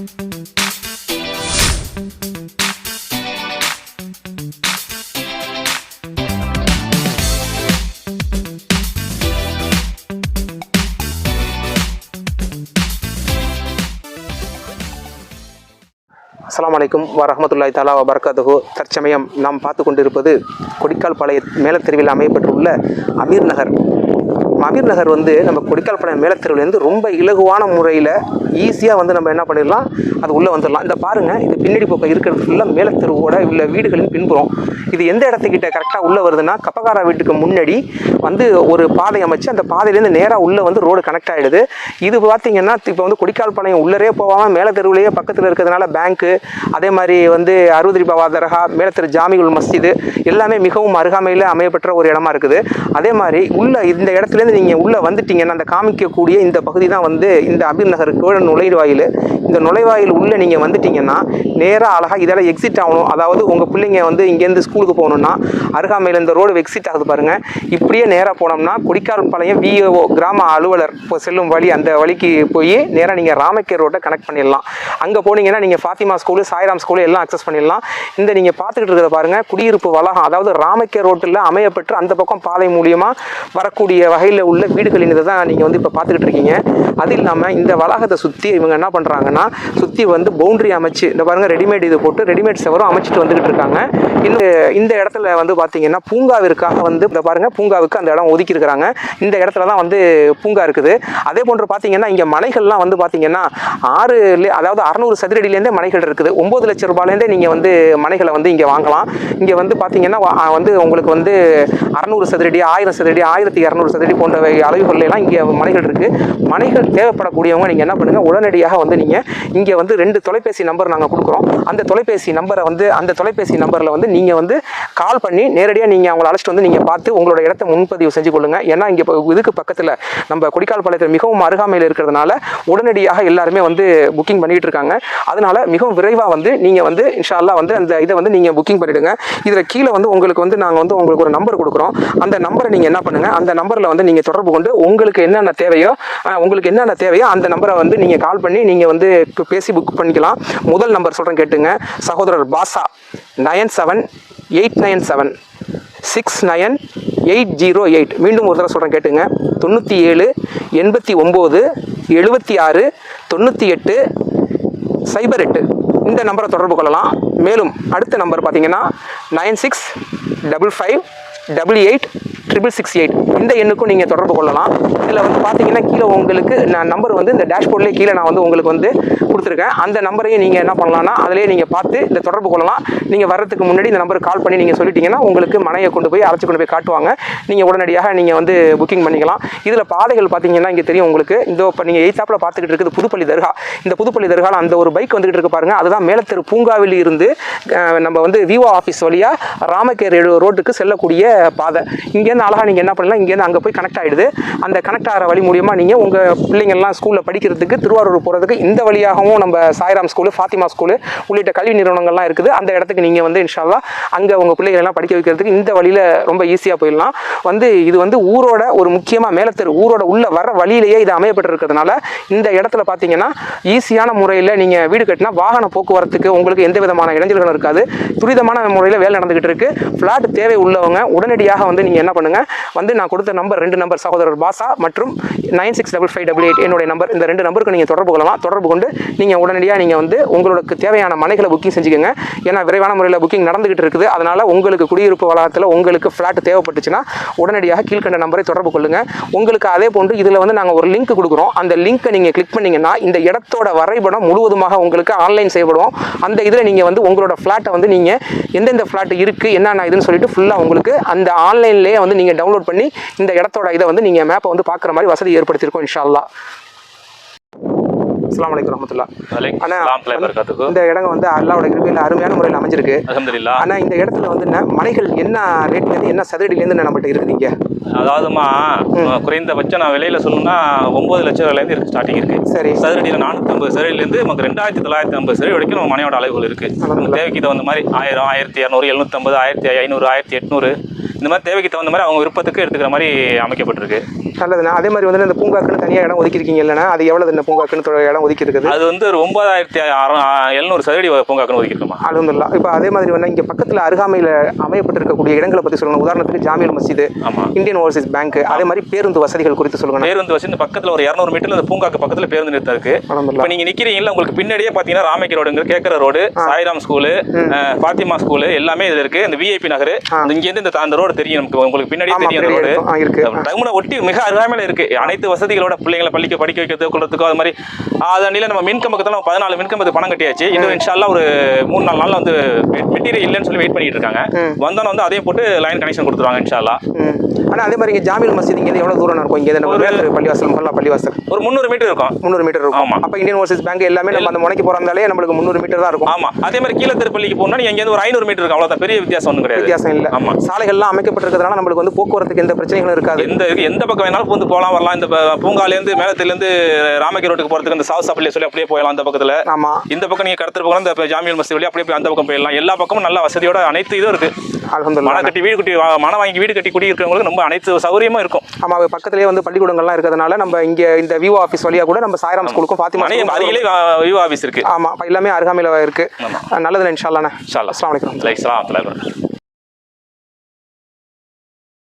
அஸ்ஸலாமு அலைக்கும் வரமத்துல்லாய் தாலா வபரகாத்துஹு. தற்சமயம் நாம் பார்த்து கொண்டிருப்பது கொடிக்கால் பாளைய மேலத்தெருவில் அமையப்பட்டுள்ள அமீர் நகர். அமீர் நகர் வந்து நம்ம கொடிக்கால் பாளையம் மேலத்தெருவுலேருந்து ரொம்ப இலகுவான முறையில் ஈஸியாக வந்து நம்ம என்ன பண்ணிடலாம் அது உள்ளே வந்துடலாம். இந்த பாருங்கள் இந்த பின்னாடி பக்கம் இருக்கிறது ஃபுல்லாக மேலத்தெருவோட உள்ள வீடுகளின் பின்புறம். இது எந்த இடத்துக்கிட்ட கரெக்டாக உள்ளே வருதுன்னா கப்பக்காரா வீட்டுக்கு முன்னாடி வந்து ஒரு பாதை அமைச்சு அந்த பாதையிலேருந்து நேராக உள்ளே வந்து ரோடு கனெக்ட் ஆகிடுது இது பார்த்தீங்கன்னா இப்போ வந்து கொடிக்கால் பாளையம் உள்ளரே போகாமல் மேலே தெருவுலேயே பக்கத்தில் இருக்கிறதுனால பேங்க்கு அதே மாதிரி வந்து அறுபது பாபா மேலே மேலத்தெரு ஜாமிகுல் மஸ்ஜிது எல்லாமே மிகவும் அருகாமையில் அமையப்பெற்ற ஒரு இடமா இருக்குது. அதே மாதிரி உள்ள இந்த இடத்துலேருந்து நீங்கள் உள்ளே வந்துட்டீங்கன்னா அந்த காமிக்கக்கூடிய இந்த பகுதி தான் வந்து இந்த அபீர் நகருக்கு நுழைவாயில். இந்த நுழைவாயில் உள்ளே நீங்கள் வந்துட்டீங்கன்னா நேராக அழகாக இதெல்லாம் எக்ஸிட் ஆகணும். அதாவது உங்கள் பிள்ளைங்க வந்து இங்கேருந்து ஸ்கூல் ஸ்கூலுக்கு போகணுன்னா அருகாமையில் இந்த ரோடு எக்ஸிட் ஆகுது பாருங்கள் இப்படியே நேராக போனோம்னா கொடிக்கால் பாளையம் விஏஓ கிராம அலுவலர் இப்போ செல்லும் வழி அந்த வழிக்கு போய் நேராக நீங்கள் ராமக்கேர் ரோட்டை கனெக்ட் பண்ணிடலாம். அங்கே போனீங்கன்னா நீங்கள் ஃபாத்திமா ஸ்கூலு சாய்ராம் ஸ்கூலு எல்லாம் அக்சஸ் பண்ணிடலாம். இந்த நீங்கள் பார்த்துக்கிட்டு இருக்கிற பாருங்கள் குடியிருப்பு வளாகம் அதாவது ராமக்கேர் ரோட்டில் அமையப்பெற்று அந்த பக்கம் பாதை மூலியமாக வரக்கூடிய வகையில் உள்ள வீடுகளின் இதை தான் நீங்கள் வந்து இப்போ பார்த்துக்கிட்டு இருக்கீங்க. அது இல்லாமல் இந்த வளாகத்தை சுற்றி இவங்க என்ன பண்ணுறாங்கன்னா சுற்றி வந்து பவுண்டரி அமைச்சு இந்த பாருங்கள் ரெடிமேட் இது போட்டு ரெடிமேட் செவரும் அமைச்சிட்டு வந்துக்கிட்டு இருக்காங்க. இந்த இந்த இடத்துல வந்து பார்த்தீங்கன்னா பூங்காவிற்காக வந்து இந்த பாருங்கள் பூங்காவுக்கு அந்த இடம் ஒதுக்கி இருக்கிறாங்க இந்த இடத்துல தான் வந்து பூங்கா இருக்குது. அதே போன்று பார்த்தீங்கன்னா இங்கே மனைகள்லாம் வந்து பார்த்தீங்கன்னா ஆறு அதாவது அறநூறு சதுரடியிலேருந்தே மனைகள் இருக்குது. ஒம்பது லட்ச ரூபாயிலேருந்தே நீங்கள் வந்து மனைகளை வந்து இங்கே வாங்கலாம். இங்கே வந்து பார்த்தீங்கன்னா வந்து உங்களுக்கு வந்து அறநூறு சதுரடி ஆயிரம் சதுரடி ஆயிரத்தி இரநூறு சதுரடி போன்ற அளவுகள்லாம் இங்கே மனைகள் இருக்குது மனைகள் தேவைப்படக்கூடியவங்க நீங்கள் என்ன பண்ணுங்கள் உடனடியாக வந்து நீங்கள் இங்கே வந்து ரெண்டு தொலைபேசி நம்பர் நாங்கள் கொடுக்குறோம். அந்த தொலைபேசி நம்பரை வந்து அந்த தொலைபேசி நம்பரில் வந்து நீங்கள் வந்து கால் பண்ணி நேரடியாக நீங்கள் அவங்கள அழைச்சிட்டு வந்து நீங்கள் பார்த்து உங்களோட இடத்த முன்பதிவு செஞ்சு கொள்ளுங்கள் ஏன்னா இங்கே இப்போ இதுக்கு பக்கத்தில் நம்ம கொடிக்கால் பாளையத்தில் மிகவும் அருகாமையில் இருக்கிறதுனால உடனடியாக எல்லாருமே வந்து புக்கிங் பண்ணிட்டு இருக்காங்க. அதனால மிகவும் விரைவாக வந்து நீங்கள் வந்து இன்ஷால்லா வந்து அந்த இதை வந்து நீங்கள் புக்கிங் பண்ணிவிடுங்க இதில் கீழே வந்து உங்களுக்கு வந்து நாங்கள் வந்து உங்களுக்கு ஒரு நம்பர் கொடுக்குறோம். அந்த நம்பரை நீங்கள் என்ன பண்ணுங்கள் அந்த நம்பரில் வந்து நீங்கள் தொடர்பு கொண்டு உங்களுக்கு என்னென்ன தேவையோ உங்களுக்கு என்னென்ன தேவையோ அந்த நம்பரை வந்து நீங்கள் கால் பண்ணி நீங்கள் வந்து பேசி புக் பண்ணிக்கலாம். முதல் நம்பர் சொல்கிறேன் கேட்டுங்க. சகோதரர் Pasha nine seven eight nine seven six nine eight zero eight. மீண்டும் ஒரு தடவை சொல்கிறேன் கேட்டுங்க. தொண்ணூற்றி ஏழு எண்பத்தி ஒம்பது எழுபத்தி ஆறு தொண்ணூற்றி எட்டு சைபர் எட்டு. இந்த நம்பரை தொடர்பு கொள்ளலாம். மேலும் அடுத்த நம்பர் பார்த்தீங்கன்னா nine six double five double eight triple six eight இந்த எண்ணுக்கும் நீங்கள் தொடர்பு கொள்ளலாம். இதில் வந்து பார்த்தீங்கன்னா கீழே உங்களுக்கு நான் நம்பர் வந்து இந்த டேஷ்போர்ட்லேயே கீழே நான் வந்து உங்களுக்கு வந்து கொடுத்துருக்கேன். அந்த நம்பரையும் நீங்கள் என்ன பண்ணலாம்னா அதிலேயே நீங்கள் பார்த்து இந்த தொடர்பு கொள்ளலாம். நீங்கள் வர்றதுக்கு முன்னாடி இந்த நம்பருக்கு கால் பண்ணி நீங்கள் சொல்லிட்டீங்கன்னா உங்களுக்கு மனையை கொண்டு போய் அழைச்சி கொண்டு போய் காட்டுவாங்க. நீங்கள் உடனடியாக நீங்கள் வந்து புக்கிங் பண்ணிக்கலாம். இதில் பாதைகள் பார்த்தீங்கன்னா இங்கே தெரியும் உங்களுக்கு. இந்த இப்போ நீங்கள் எய்த்தாப்பில் பார்த்துக்கிட்டு இருக்குது புதுப்பள்ளி தர்கா. இந்த புதுப்பள்ளி தர்கால அந்த ஒரு பைக் வந்துகிட்டு இருக்கு பாருங்கள் அதுதான் மேலத்தெரு பூங்காவில் இருந்து நம்ம வந்து விவோ ஆஃபீஸ் வழியாக ராமக்கேர் ரோட்டுக்கு செல்லக்கூடிய பாதை. இங்கேருந்து அழகாக நீங்கள் என்ன பண்ணலாம்? இங்கேருந்து அங்கே போய் கனெக்ட் ஆகிடுது அந்த கனெக்ட் ஆகிற வழி மூலியமாக நீங்கள் உங்கள் பிள்ளைங்கள்லாம் ஸ்கூலில் படிக்கிறதுக்கு திருவாரூர் போகிறதுக்கு இந்த வழியாகவும் நம்ம சாய்ராம் ஸ்கூலு ஃபாத்திமா ஸ்கூலு உள்ளிட்ட கல்வி நிறுவனங்கள்லாம் இருக்குது. அந்த இடத்துக்கு நீங்கள் வந்து இன்ஷால்லா அங்கே உங்கள் பிள்ளைகள் எல்லாம் படிக்க வைக்கிறதுக்கு இந்த வழியில் ரொம்ப ஈஸியாக போயிடலாம். வந்து இது வந்து ஊரோட ஒரு முக்கியமாக மேலத்தெரு ஊரோட உள்ள வர வழியிலேயே இது அமையப்பட்டிருக்கிறதுனால இந்த இடத்துல பார்த்தீங்கன்னா ஈஸியான முறையில் நீங்கள் வீடு கட்டினா வாகன போக்குவரத்துக்கு உங்களுக்கு எந்த விதமான இடைஞ்சல்களும் இருக்காது. துரிதமான முறையில் வேலை நடந்துகிட்டு இருக்கு. ஃப்ளாட் தேவை உள்ளவங்க உடனடியாக வந்து நீங்கள் என்ன பண்ணுங்கள் வந்து நான் கொடுத்த நம்பர் ரெண்டு நம்பர் சகோதரர் பாசா மற்றும் nine six double five double eight என்னுடைய நம்பர் இந்த ரெண்டு நம்பருக்கு நீங்கள் தொடர்பு கொள்ளலாம். தொடர்பு கொண்டு நீங்கள் உடனடியாக நீங்கள் வந்து உங்களுக்கு தேவையான மனைகளை புக்கிங் செஞ்சுக்கோங்க. ஏன்னா விரைவான முறையில் புக்கிங் நடந்துகிட்டு இருக்குது. அதனால் உங்களுக்கு குடியிருப்பு வளாகத்தில் உங்களுக்கு ஃப்ளாட் தேவைப்பட்டுச்சுன்னா உடனடியாக கீழ்கண்ட நம்பரை தொடர்பு கொள்ளுங்கள் உங்களுக்கு அதே போன்று இதில் வந்து நாங்கள் ஒரு லிங்க் கொடுக்குறோம். அந்த லிங்க்கை நீங்கள் கிளிக் பண்ணீங்கன்னா இந்த இடத்தோட வரைபடம் முழுவதுமாக உங்களுக்கு ஆன்லைன் செய்யப்படும். அந்த இதில் நீங்கள் வந்து உங்களோட ஃப்ளாட்டை வந்து நீங்கள் எந்தெந்த ஃப்ளாட் இருக்குது என்னென்ன இதுன்னு சொல்லிட்டு ஃபுல்லாக உங்களுக்கு அந்த ஆன்லைன்லேயே வந்து நீங்கள் டவுன்லோட் பண்ணி இந்த இடத்தோட இதை வந்து நீங்கள் மேப்பை வந்து பார்க்குற மாதிரி வசதி ஏற்படுத்தியிருக்கோம் இன்ஷா அல்லாஹ் அஸ்ஸலாமு அலைக்கும் வரமத்துல்லா வலைக்கும் தலை வரகாத்துக்கு இந்த இடம் வந்து அல்லாவோட கிருபையில் அருமையான முறையில் அமைஞ்சிருக்கு. ஆனால் இந்த இடத்துல வந்து என்ன மனைகள் என்ன ரேட்லேருந்து என்ன சதுரடிலேருந்து நம்மகிட்ட இருக்குது இங்கே அதாவதுமா குறைந்தபட்சம் நான் விலையில சொல்லணும்னா ஒன்பது லட்சம் ரூபாயிலேருந்து இருக்கு ஸ்டார்டிங் இருக்கு. சரி. சதுரடியில் நானூற்றம்பது சதுரடியிலேருந்து நமக்கு ரெண்டாயிரத்தி தொள்ளாயிரத்தி ஐம்பது சதுரடி வரைக்கும் நம்ம மனையோட அளவுகள் இருக்கு. தேவைக்கு தகுந்த மாதிரி ஆயிரம் ஆயிரத்தி இரநூறு எழுநூத்தம்பது ஆயிரத்தி ஐநூறு ஆயிரத்தி எட்நூறு இந்த மாதிரி தேவைக்கு தகுந்த மாதிரி அவங்க விருப்பத்துக்கு எடுத்துக்கிற மாதிரி அமைக்கப்பட்டிருக்கு. நல்லதுண்ணா. அதே மாதிரி வந்து இந்த பூங்காக்குன்னு தனியாக இடம் ஒதுக்கிருக்கீங்க இல்லைன்னா அது எவ்வளவு இந்த பூங்காக்குன்னு இடம் ஒதுக்கி இருக்குது அது வந்து ஒரு ஒன்பதாயிரத்தி எழுநூறு சதுரடி பூங்காக்குன்னு ஒதுக்கிருக்கோமா அலமதுல்லா. இப்போ அதே மாதிரி வந்து இங்கே பக்கத்தில் அருகாமையில் அமையப்பட்டிருக்கக்கூடிய இடங்களை பற்றி சொல்லணும் உதாரணத்துக்கு ஜாமியல் ஆமா. இந்தியன் ஓவர்சீஸ் பேங்க் அதே மாதிரி பேருந்து வசதிகள் குறித்து சொல்லுங்கண்ணா. பேருந்து வச்சு இந்த பக்கத்துல ஒரு இரநூறு மீட்டர்ல இந்த பூங்காக்கு பக்கத்துல பேருந்து நிறுத்தம் இருக்கு. இப்போ நீங்க நிக்கிறீங்கல்ல உங்களுக்கு பின்னாடியே பாத்தீங்கன்னா ராமேக்கி ரோடுங்க கேக்கர ரோடு சாய்ராம் ஸ்கூலு அஹ், பாத்திமா ஸ்கூலு எல்லாமே இதுல இருக்கு. இந்த விஐபி நகர் அந்த இங்க இருந்து இந்த அந்த ரோடு தெரியும் நமக்கு. உங்களுக்கு பின்னாடியே ஆமாம் தெரியும் அந்த ரோடு. டவுனை ஒட்டி மிக அருகாமையில இருக்கு. அனைத்து வசதிகளோட பிள்ளைங்களை பள்ளிக்கு படிக்க வைக்கிறது கொள்றதுக்கோ அது மாதிரி அதனில நம்ம மின்கம்பக்கத்தில் நம்ம பதினாலு மின்கம்பத்துக்கு பணம் கட்டியாச்சு. இன்னும் இன்ஷால்லா ஒரு மூணு நாலு நாள்ல வந்து மெட்டீரியல் இல்லைன்னு சொல்லி வெயிட் பண்ணிட்டு இருக்காங்க. வந்தோன்னு வந்து அதையும் போட்டு லைன் கனெக்ஷன் கொடுத்துருவாங்க இன்ஷால்லா. ம். ஆனால் அதே மாதிரி இங்கே ஜாமியல் மஸ்ஜித் இங்கே எவ்வளோ தூரம் இருக்கும் இங்கே நம்ம வேலூர் பள்ளிவாசல் மல்லா பள்ளிவாசல்? ஒரு முந்நூறு மீட்டர் இருக்கும். முந்நூறு மீட்டர் இருக்கும். ஆமா. அப்போ இந்தியன் ஓவர்சீஸ் பேங்க் எல்லாமே நம்ம அந்த முனைக்கு போகிறதாலே நம்மளுக்கு முந்நூறு மீட்டர் தான் இருக்கும். ஆமா. அதே மாதிரி கீழ திருப்பள்ளிக்கு போனா நீங்க இங்க ஒரு ஐநூறு மீட்டர் இருக்கும். அவ்வளவுதான். பெரிய வித்தியாசம் ஒன்றும் கிடையாது. வித்தியாசம் இல்லை. ஆமா. சாலைகள்லாம் அமைக்கப்பட்டிருக்கிறதுனால நம்மளுக்கு வந்து போக்குவரத்துக்கு எந்த பிரச்சனைகளும் இருக்காது. எந்த எந்த பக்கம் வேணாலும் வந்து போகலாம் வரலாம். இந்த பூங்காலேருந்து மேலத்திலேருந்து ராமக்கி ரோட்டுக்கு போறதுக்கு இந்த சாவுசா பள்ளி சொல்லி அப்படியே போயிடலாம் அந்த பக்கத்துல. ஆமா. இந்த பக்கம் நீங்க கடத்திட்டு போகலாம் இந்த ஜாமியல் மஸ்தி வழி அப்படியே போய் அந்த பக்கம் போயிடலாம். எல்லா பக்கமும் நல்ல வசதியோட அனைத்து இதுவும் இருக்கு. அல்ஹம்துலில்லாஹ். மனை கட்டி வீடு கட்டி மனை வாங்கி வீடு கட்டி குடி இருக்கிறவங்களுக்கு ரொம்ப அனைத்து சௌகரியமும் இருக்கும். ஆமா அது பக்கத்துலேயே வந்து பள்ளிக்கூடங்கள்லாம் இருக்கிறதுனால நம்ம இங்க இந்த விவோ ஆஃபீஸ் வழியா கூட நம்ம சாய்ராம் ஸ்கூலுக்கும் ஃபாத்திமா அருகிலே விவோ ஆஃபீஸ் இருக்கு. ஆமா அப்ப எல்லாமே அருகாமையில் இருக்கு. ஆமா. நல்லதுண்ணே இன்ஷால்லாண்ணே இன்ஷா அல்லாஹ். அஸ்ஸலாமு அலைக்கும். லைக் சலாம்